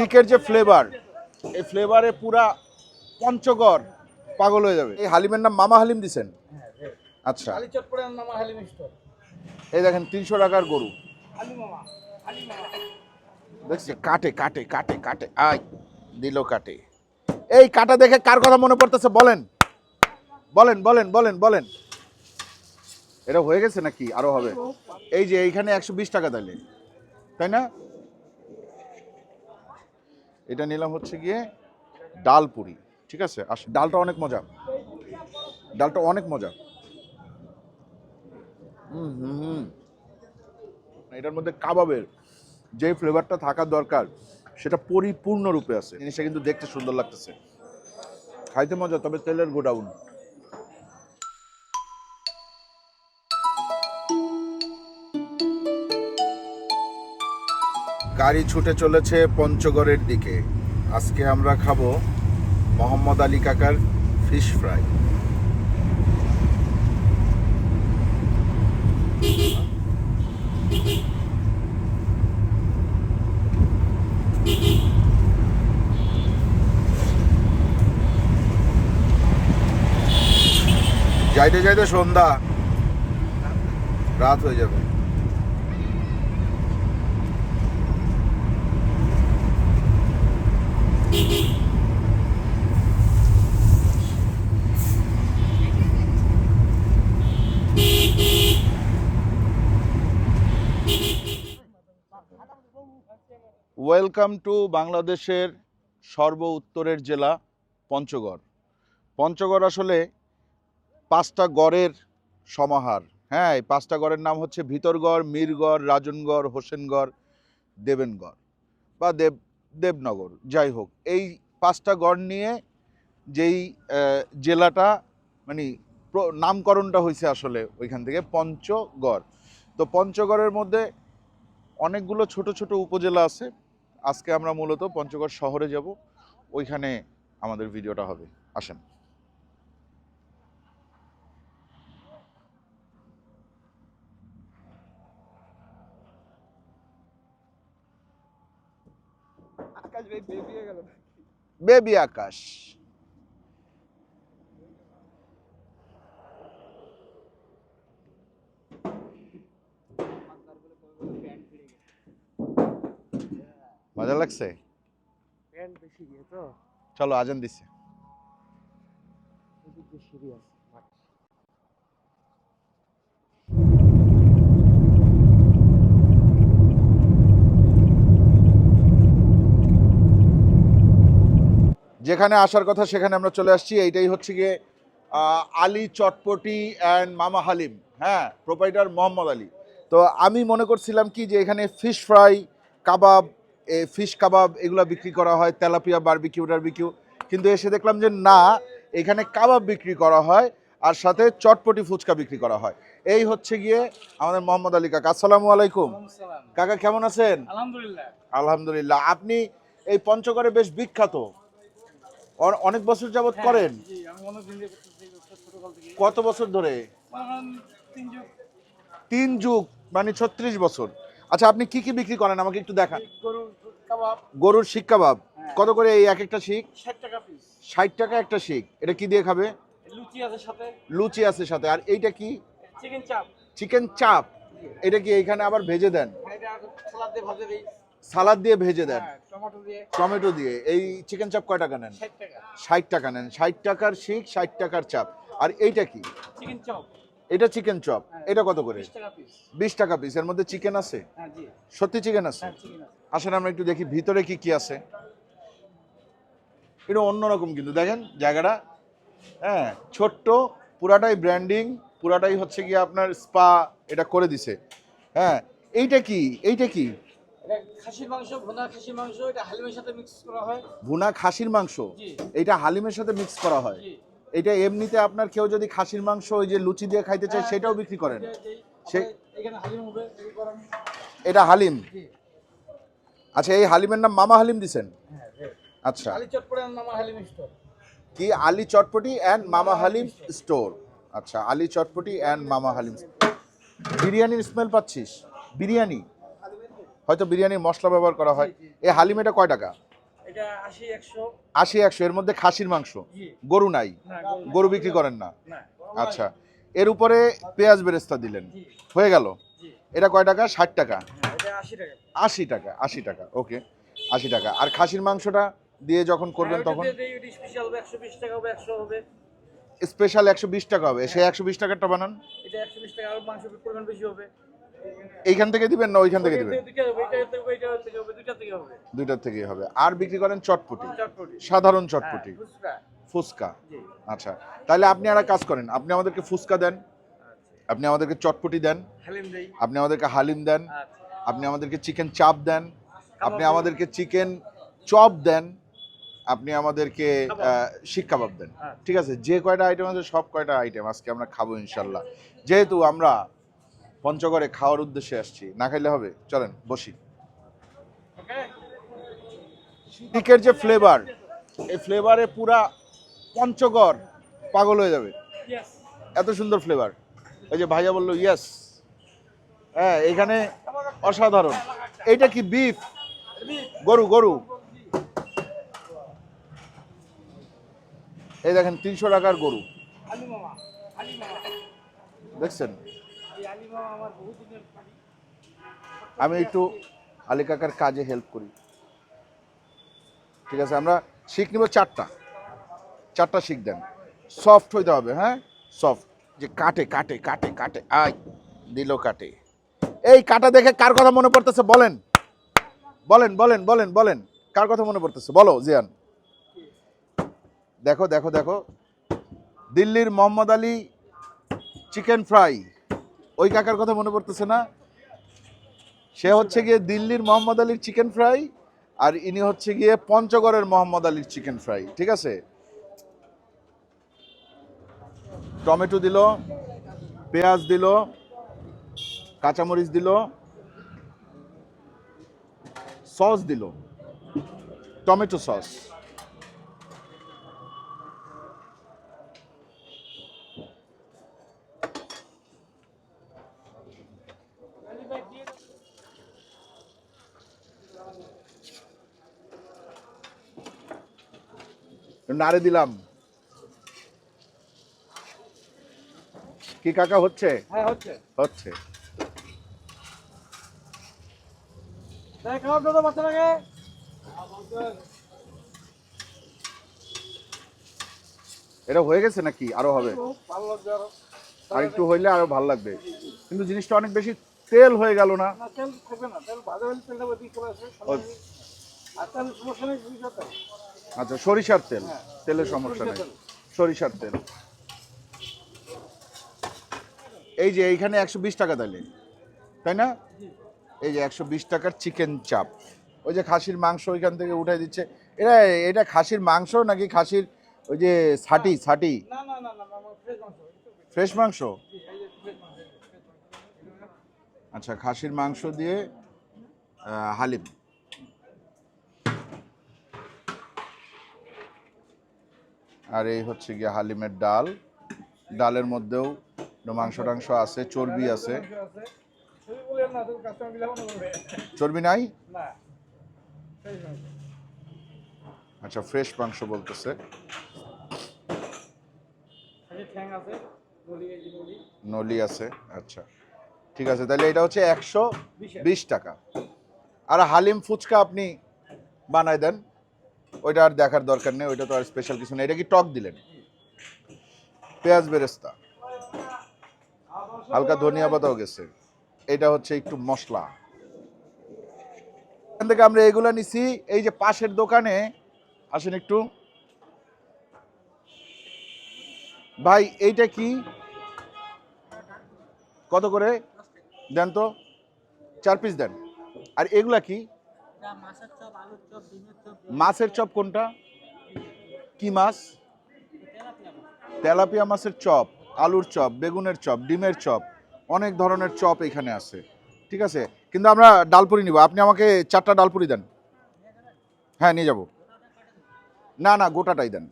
চিকের যে ফ্লেভার এই ফ্লেভারে পুরা পঞ্চগড় পাগল হয়ে যাবে। এই হালিমের নাম মামা হালিম দিছেন? আচ্ছা। এই দেখেন তিনশো টাকার গরু। দেখছি কাটে কাটে কাটে কাটে। আই দিল কাটে। এই কাটা দেখে কার কথা মনে পড়তেছে বলেন। বলেন বলেন বলেন বলেন। এটা হয়ে গেছে নাকি? আরও হবে। এই যে এইখানে একশো বিশ টাকা দিলে তাই না? এটা নিলাম হচ্ছে গিয়ে ডাল পুরি, ঠিক আছে? আর ডালটা অনেক মজা। ডালটা অনেক মজা। হুম হুম এটার মধ্যে কাবাবের যে ফ্লেভারটা থাকার দরকার, সেটা পরিপূর্ণরূপে আছে। জিনিসটা কিন্তু দেখতে সুন্দর লাগতেছে। খাইতে মজা, তবে তেলের গোডাউন। গাড়ি ছুটে চলেছে পঞ্চগড়ের দিকে। আজকে আমরা খাব মোহাম্মদ আলী কাকার ফিশ ফ্রাই যাইতে যাইতে সন্ধ্যা। রাত হয়ে যাবে। ওয়েলকাম টু বাংলাদেশের সর্ব উত্তরের জেলা, পঞ্চগড়। পঞ্চগড় আসলে পাঁচটা গড়ের সমাহার। হ্যাঁ এই পাঁচটা গড়ের নাম হচ্ছে ভিতরগড়, মীরগড়, রাজনগড়, হোসেনগড়, দেবেনগড় বা দেব, দেবনগর। যাই হোক, এই পাঁচটা গড় নিয়ে যেই জেলাটা মানে নামকরণটা হয়েছে আসলে ওইখান থেকে পঞ্চগড়। তো পঞ্চগড়ের মধ্যে অনেকগুলো ছোট ছোট উপজেলা আছে। আজকে আমরা মূলত পঞ্চগড় শহরে যাব ওইখানে আমাদের ভিডিওটা হবে। আসেন। বেবি আকাশ। মজা লাগছে? চলো আজান দিছে। যেখানে আসার কথা সেখানে আমরা চলে আসছি। এইটাই হচ্ছে গিয়ে আলী চটপটি অ্যান্ড মামা হালিম। হ্যাঁ প্রোপাইটার মোহাম্মদ আলী। তো আমি মনে করছিলাম কি যে এখানে fish fry kebab fish kebab এগুলো বিক্রি করা হয় তেলাপিয়া বারবিকিউ টারবিকিউ কিন্তু এসে দেখলাম যে না এখানে কাবাব বিক্রি করা হয় আর সাথে চটপটি ফুচকা বিক্রি করা হয়। এই হচ্ছে গিয়ে আমাদের মোহাম্মদ আলী কাকা। আসসালামু আলাইকুম। কাকা কেমন আছেন? আলহামদুলিল্লাহ। আলহামদুলিল্লাহ। আপনি এই পঞ্চগড়ে বেশ বিখ্যাত। অনেক বছর যাবত হ্যাঁ, করেন। কত বছর ধরে? তিন যুগ। মানে ছত্রিশ বছর। আচ্ছা আপনি কি কি বিক্রি করেন? আমাকে একটু দেখান গরুর শিক কাবাব হ্যাঁ। কত করে এই এক একটা শিক ষাট টাকা পিস ষাট টাকা একটা শিক এটা কি দিয়ে খাবে? লুচি আছে সাথে। লুচি আছে সাথে। আর এইটা কি? চিকেন চাপ। চিকেন চাপ। এটা কি এইখানে আবার ভেজে দেন? এটা সালাদ দিয়ে ভাজে সালাদ দিয়ে ভেজে দেন। হ্যাঁ টমেটো দিয়ে। এই চিকেন চাপ কয় টাকা নেন? ষাট টাকা। নেন। ষাট টাকার শিক ষাট টাকার চাপ। আর এইটা কি? চিকেন চাপ। এটা চিকেন চপ। হ্যাঁ। এটা কত করে? বিশ টাকা পিস এর মধ্যে চিকেন আছে? হ্যাঁ সত্যি হ্যাঁ চিকেন আছে। আসেন আমরা একটু দেখি ভিতরে কি কি আছে। এটা অন্যরকম কিন্তু দেখেন জায়গাটা। হ্যাঁ ছোট্ট পুরাটাই ব্র্যান্ডিং পুরাটাই হচ্ছে গিয়ে আপনার স্পা এটা করে দিছে। হ্যাঁ এইটা কি? এইটা কি? এটা ভুনা খাসির মাংস এটা হালিমের সাথে মিক্স করা হয়। এটা এমনিতে আপনার কেউ যদি খাসির মাংস ওই যে লুচি দিয়ে খাইতে চায় হ্যাঁ, সেটাও বিক্রি করেন? এটা হালিম হবে এই করেন এটা হালিম জি আচ্ছা এই হালিমের নাম মামা হালিম দিছেন? হ্যাঁ। আচ্ছা। আলি মামা হালিম স্টোর কি আলী চটপটি অ্যান্ড মামা হালিম স্টোর আচ্ছা আলী চটপটি অ্যান্ড মামা হালিম বিরিয়ানির স্মেল পাচ্ছিস? বিরিয়ানি? হয়তো বিরিয়ানির মশলা ব্যবহার করা হয়। এই হালিম এটা কয় টাকা? আশি একশো। এর মধ্যে খাসির মাংস। গরু নাই? গরু বিক্রি করেন না? আচ্ছা এর উপরে পেঁয়াজ বেরেস্তা দিলেন। হয়ে গেল? এটা কয় টাকা? ষাট টাকা। হ্যাঁ। আশি টাকা। আশি টাকা ওকে আশি টাকা। আর খাসির মাংসটা দিয়ে যখন করবেন হ্যাঁ, তখন? স্পেশাল একশো বিশ টাকা হবে স্পেশাল একশো বিশ টাকারটা বানান। আর এইখান থেকে দিবেন না ওইখান থেকে দিবেন? দুইটার থেকেই হবে। আর বিক্রি করেন চটপটি। চটপটি। সাধারণ হ্যাঁ, চটপটি ফুচকা। ফুচকা আচ্ছা তাহলে আপনি একটা কাজ করেন। আপনি আমাদেরকে ফুচকা দেন আচ্ছা। আপনি আমাদেরকে চটপটি দেন আপনি আমাদেরকে হালিম দেন আচ্ছা। আপনি আমাদেরকে চিকেন চাপ দেন আপনি আমাদেরকে চিকেন চপ দেন আপনি আমাদেরকে আহ, শিক কাবাব দেন। হ্যাঁ। ঠিক আছে? যে কয়টা আইটেম আছে সব কয়টা আইটেম আজকে আমরা খাব ইনশাল্লাহ যেহেতু আমরা পঞ্চগড়ে খাওয়ার উদ্দেশ্যে আসছি না খাইলে হবে? চলেন বসি। চিকের যে ফ্লেভার এই ফ্লেভারে পুরা পঞ্চগড় পাগল হয়ে যাবে। এত সুন্দর ফ্লেভার ওই যে ভাইয়া বলল ইয়েস হ্যাঁ এখানে অসাধারণ। এইটা কি বিফ গরু গরু। এই দেখেন, তিনশো টাকার গরু। দেখছেন? আমি একটু আলী কাকার কাজে হেল্প করি। ঠিক আছে, আমরা শিখ নিব চারটা। চারটা শিখ দেন। সফট হইতে হবে হ্যাঁ? সফট যে কাটে কাটে কাটে কাটে। আয়, দিল কাটে। এই কাটা দেখে কার কথা মনে পড়তেছে বলেন। বলেন বলেন বলেন বলেন। কার কথা মনে পড়তেছে? বলো, জিয়ান। দেখো দেখো দেখো। দিল্লির মোহাম্মদ আলী চিকেন ফ্রাই। ওই কাকার কথা মনে পড়তেছে না? সে হচ্ছে গিয়ে দিল্লির মোহাম্মদ আলীর চিকেন ফ্রাই আর ইনি হচ্ছে গিয়ে পঞ্চগড়ের মোহাম্মদ আলীর চিকেন ফ্রাই। ঠিক আছে? টমেটো দিল, পেঁয়াজ দিল কাঁচামরিচ দিল সস দিল টমেটো সস। নাড়ে দিলাম। কি কাকা হচ্ছে? হ্যাঁ হচ্ছে। হচ্ছে। বাচ্চাটাকে। এটা হয়ে গেছে নাকি? আরও হবে। আর। একটু হইলে আরও ভালো লাগবে। কিন্তু জিনিসটা অনেক বেশি তেল হয়ে গেল না। আচ্ছা সরিষার তেল। তেলের সমস্যা নেই। সরিষার তেল। এই যে এইখানে একশো বিশ টাকা তাইলে তাই না? এই যে একশো বিশ টাকার চিকেন চাপ। ওই যে খাসির মাংস ওইখান থেকে উঠাই দিচ্ছে। এটা এটা খাসির মাংস নাকি খাসির ওই যে ছাটি ছাটি? ফ্রেশ মাংস? আচ্ছা খাসির মাংস দিয়ে হালিম। আর এই হচ্ছে গিয়ে হালিমের ডাল। ডালের মধ্যেও মাংস টাংস আছে। চর্বি আছে। চর্বি নাই? আচ্ছা ফ্রেশ মাংস বলতেছে। নলি আছে আচ্ছা। ঠিক আছে তাহলে এটা হচ্ছে একশো বিশ টাকা। আর হালিম ফুচকা আপনি বানায় দেন। ওইটা আর দেখার দরকার নেই ওইটা তো আর স্পেশাল কিছু নেই। এটা কি টক দিলেন? পেঁয়াজ বেরেস্তা। হালকা ধনিয়া পাতাও গেছে। এটা হচ্ছে একটু মশলা। এখান থেকে আমরা এগুলা নিছি, এই যে পাশের দোকানে, আসেন একটু। ভাই, এইটা কি? কত করে? দেন তো। চার পিস দেন। আর এগুলা কি? মাছের চপ কোনটা? কি মাছ? তেলাপিয়া মাছের চপ, আলুর চপ, বেগুনের চপ, ডিমের চপ। অনেক ধরনের চপ এখানে আছে। ঠিক আছে? কিন্তু আমরা ডালপুরি নিব। আপনি আমাকে চারটা ডালপুরি দেন। হ্যাঁ নিয়ে যাব। না না গোটাটাই দেন।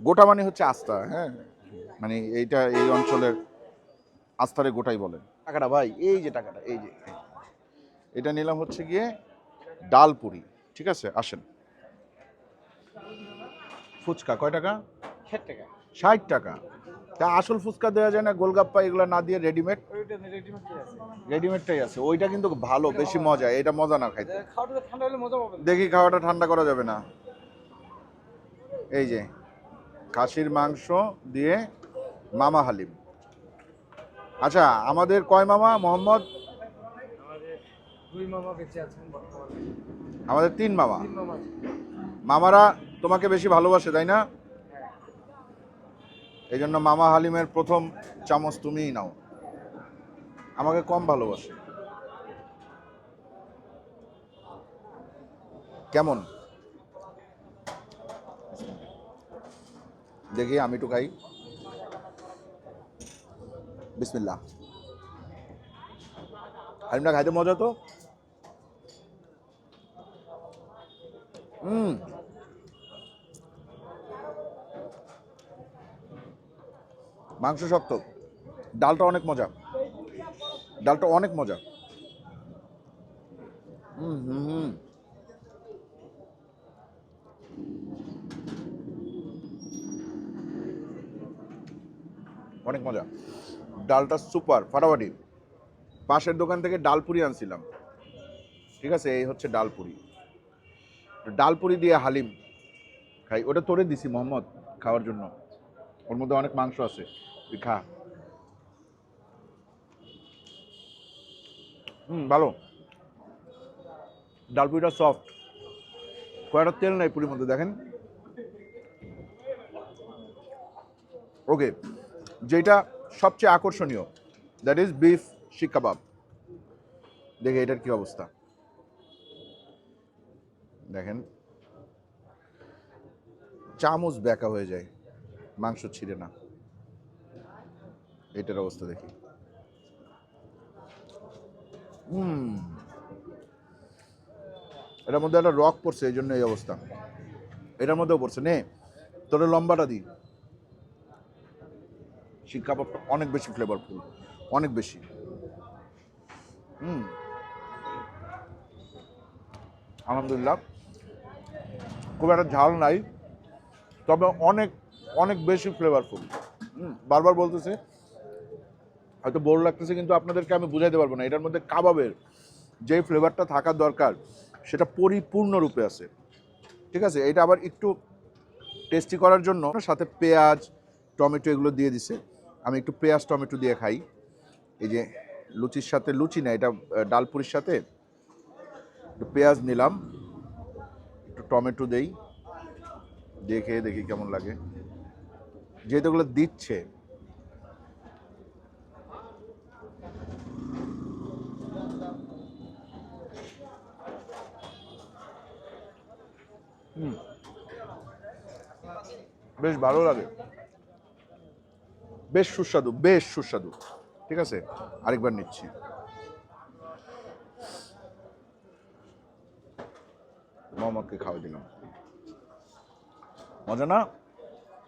গোটা মানে হচ্ছে আস্থা হ্যাঁ? মানে এইটা এই অঞ্চলের আস্থারে গোটাই বলেন টাকাটা ভাই এই যে টাকাটা এই যে। এটা নিলাম হচ্ছে গিয়ে ডালপুরি। ঠিক আছে? আসেন। ফুচকা কয় টাকা? ষাট টাকা। ষাট টাকা। তা আসল ফুচকা দেওয়া যায় না গোলগাপ্পা এগুলো না দিয়ে রেডিমেড রেডিমেডটাই আছে। ওইটা কিন্তু ভালো বেশি মজা এটা মজা না খাইতে। দেখি খাওয়াটা ঠান্ডা করা যাবে না। এই যে খাসির মাংস দিয়ে মামা হালিম। আচ্ছা আমাদের কয় মামা? মোহাম্মদ? আমাদের তিন মামা। মামারা তোমাকে বেশি ভালোবাসে তাই না? এই জন্য মামা হালিমের প্রথম চামচ তুমিই নাও। আমাকে কম ভালোবাসে। কেমন? দেখি, আমি একটু খাই। বিসমিল্লা হালিমটা খাইতে মজা তো? হুম মাংস শক্ত। ডালটা অনেক মজা। ডালটা অনেক মজা। হুম হুম হুম। অনেক মজা। ডালটা সুপার, ফাটাফাটি। পাশের দোকান থেকে ডাল ডালপুরি আনছিলাম। ঠিক আছে? এই হচ্ছে ডালপুরি ডালপুরি দিয়ে হালিম খাই। ওটা তোরে দিছি, মোহাম্মদ, খাওয়ার জন্য। ওর মধ্যে অনেক মাংস আছে। তুই খা। হুম, ভালো। ডালপুরিটা সফট কয়টা তেল নাই পুরীর মধ্যে, দেখেন। ওকে যেটা সবচেয়ে আকর্ষণীয় দ্যাট ইজ বিফ শিক কাবাব দেখে এটার কি অবস্থা। দেখেন। চামচ ব্যাকা হয়ে যায়। মাংস ছিঁড়ে না। এটার অবস্থা দেখি। এটার মধ্যে একটা রক পড়ছে, এই জন্য এই অবস্থা। এটার মধ্যেও পড়ছে। নে, তোর লম্বাটা দি। শিক্ষা কাবাবটা অনেক বেশি ফ্লেভারফুল অনেক বেশি। হুম। আলহামদুলিল্লাহ। খুব একটা ঝাল নাই, তবে অনেক অনেক বেশি ফ্লেভারফুল বারবার বলতেছে, হয়তো বোর লাগতেছে, কিন্তু আপনাদেরকে আমি বুঝাইতে পারব না। এটার মধ্যে কাবাবের যে ফ্লেভারটা থাকার দরকার, সেটা পরিপূর্ণরূপে আছে। ঠিক আছে? এটা আবার একটু টেস্টি করার জন্য সাথে পেঁয়াজ, টমেটো এগুলো দিয়ে দিছে। আমি একটু পেঁয়াজ, টমেটো দিয়ে খাই। এই যে লুচির সাথে, লুচি না, এটা ডালপুরির সাথে একটু পেঁয়াজ নিলাম, একটু টমেটো দেই, দিয়ে খেয়ে দেখি কেমন লাগে। যেহেতু এগুলো দিচ্ছে। বেশ ভালো লাগে। বেশ সুস্বাদু বেশ সুস্বাদু। ঠিক আছে? আরেকবার নিচ্ছি। মোহাম্মদকে খাওয়া দিলাম। মজা না?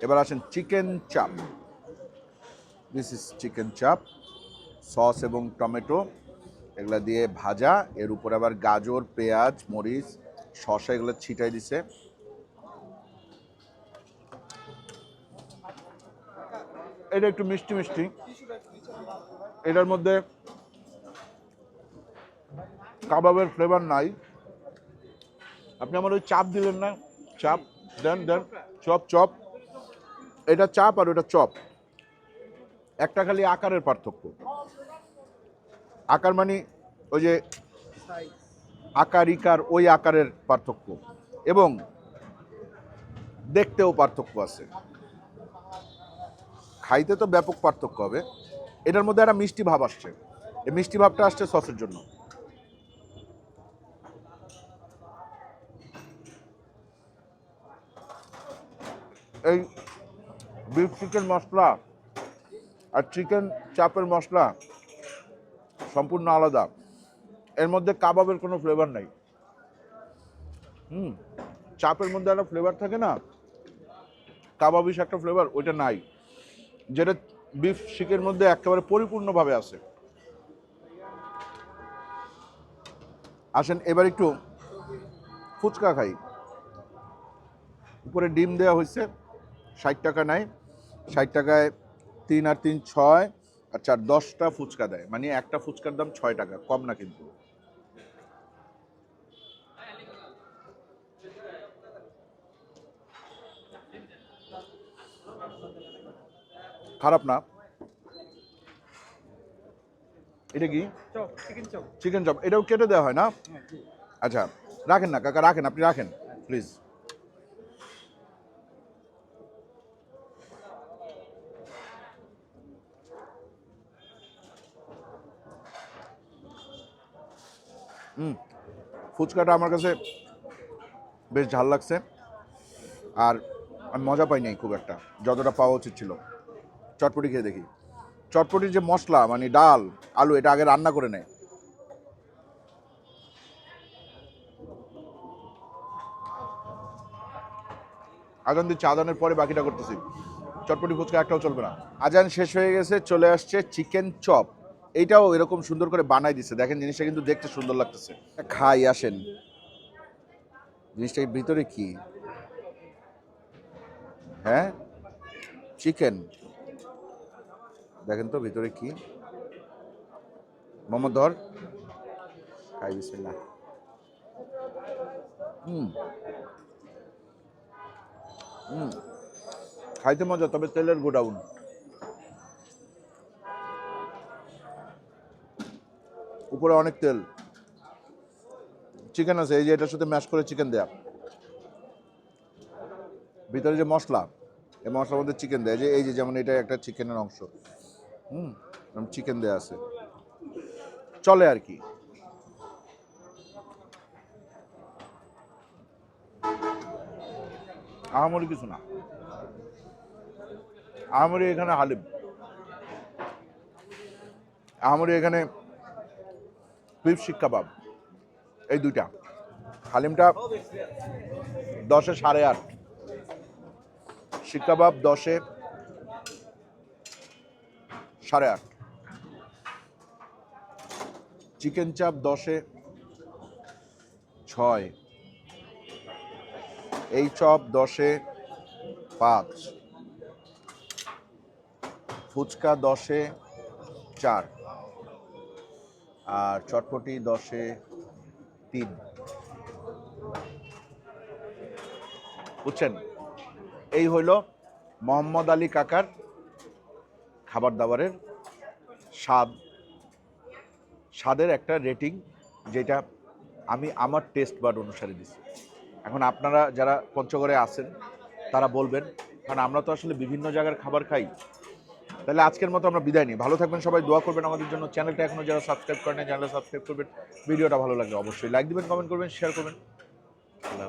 এবার আসেন chicken chaap. This is chicken chaap, sauce এবং টমেটো, এগুলা দিয়ে ভাজা, এর উপর আবার গাজর, পেঁয়াজ, মরিচ, শসা এগুলো ছিটাই দিছে। এটা একটু মিষ্টি মিষ্টি। এটার মধ্যে কাবাবের ফ্লেভার নাই। আপনি আমার ওই চাপ দিলেন না। চাপ, দেন দেন, চপ চপ। এটা চাপ আর ওটা চপ। একটা খালি আকারের পার্থক্য। আকার মানে ওই যে আকার, ইকার, ওই আকারের পার্থক্য। এবং দেখতেও পার্থক্য আছে। খাইতে তো ব্যাপক পার্থক্য হবে। এটার মধ্যে একটা মিষ্টি ভাব আসছে। এই মিষ্টি ভাবটা আসছে সসের জন্য। এই বিফ চিকেন মশলা আর চিকেন চাপের মশলা সম্পূর্ণ আলাদা। এর মধ্যে কাবাবের কোনো ফ্লেভার নাই। হুম, চাপের মধ্যে একটা ফ্লেভার থাকে না কাবাবিস একটা ফ্লেভার ওইটা নাই। যেটা বিফ শিকের মধ্যে একেবারে পরিপূর্ণভাবে আছে। আসেন, এবার একটু ফুচকা খাই। উপরে ডিম দেওয়া হয়েছে ষাট টাকা নেয় ষাট টাকায় তিন আর তিন ছয় আর চার দশটা ফুচকা দেয়। মানে একটা ফুচকার দাম ছয় টাকা কম না কিন্তু। খারাপ না। এটা কি? Chicken chop. চিকেন চপ এটাও কেটে দেওয়া হয় না? আচ্ছা রাখেন না কাকা রাখেন আপনি রাখেন প্লিজ ফুচকাটা আমার কাছে বেশ ঝাল লাগছে। আর আমি মজা পাই নাই খুব একটা, যতটা পাওয়া উচিত ছিল। চটপটি খেয়ে দেখি। চটপটির যে মশলা মানে ডাল, আলু, এটা আগে রান্না করে নেয়। আজান দিচ্ছে, আজানের পরে বাকিটা করতেছি। চটপটি, ফুচকা একটাও চলবে না। আজান শেষ হয়ে গেছে, চলে আসছে চিকেন চপ। এইটাও এরকম সুন্দর করে বানাই দিচ্ছে দেখেন জিনিসটা কিন্তু দেখতে সুন্দর লাগতেছে। খাই, আসেন। জিনিসটার ভিতরে কি? হ্যাঁ? চিকেন দেখেন তো, ভিতরে কি? মোহাম্মদ, ধর। খাই, বিসমিল্লাহ। হুম। হুম। খাইতে মজা, তবে তেলের গোডাউন। উপরে অনেক তেল। চিকেন আছে, এই যে এটার সাথে ম্যাশ করে চিকেন দেয়া। ভিতরে যে মশলা, এই মশলার মধ্যে চিকেন দেয়। যে, এই যে যেমন এটা একটা চিকেনের অংশ। হুম চিকেন দেয়া আছে। চলে আর কি। আহামরি কিছু না। আহামরি এখানে হালিম। আহামরি এখানে বিফ শিক কাবাব এই দুইটা। হালিমটা দশে সাড়ে আট। শিক কাবাব দশে সাড়ে আট। চিকেন চাপ দশে ছয়। এই চপ দশে পাঁচ। ফুচকা দশে চার। আর চটপটি দশে তিন। বুঝছেন? এই হইল মোহাম্মদ আলী কাকার খাবার দাবারের স্বাদ। স্বাদের একটা রেটিং যেটা আমি আমার টেস্ট বাড অনুসারে দিছি। এখন আপনারা যারা পঞ্চগড়ে আছেন, তারা বলবেন, কারণ আমরা তো আসলে বিভিন্ন জায়গার খাবার খাই। তাহলে আজকের মতো আমরা বিদায় নিই। ভালো থাকবেন সবাই, দোয়া করবেন আমাদের জন্য। চ্যানেলটা এখনও যারা সাবস্ক্রাইব করেন চ্যানেলটা সাবস্ক্রাইব করবেন। ভিডিওটা ভালো লাগলে অবশ্যই লাইক দিবেন কমেন্ট করবেন শেয়ার করবেন। আল্লাহ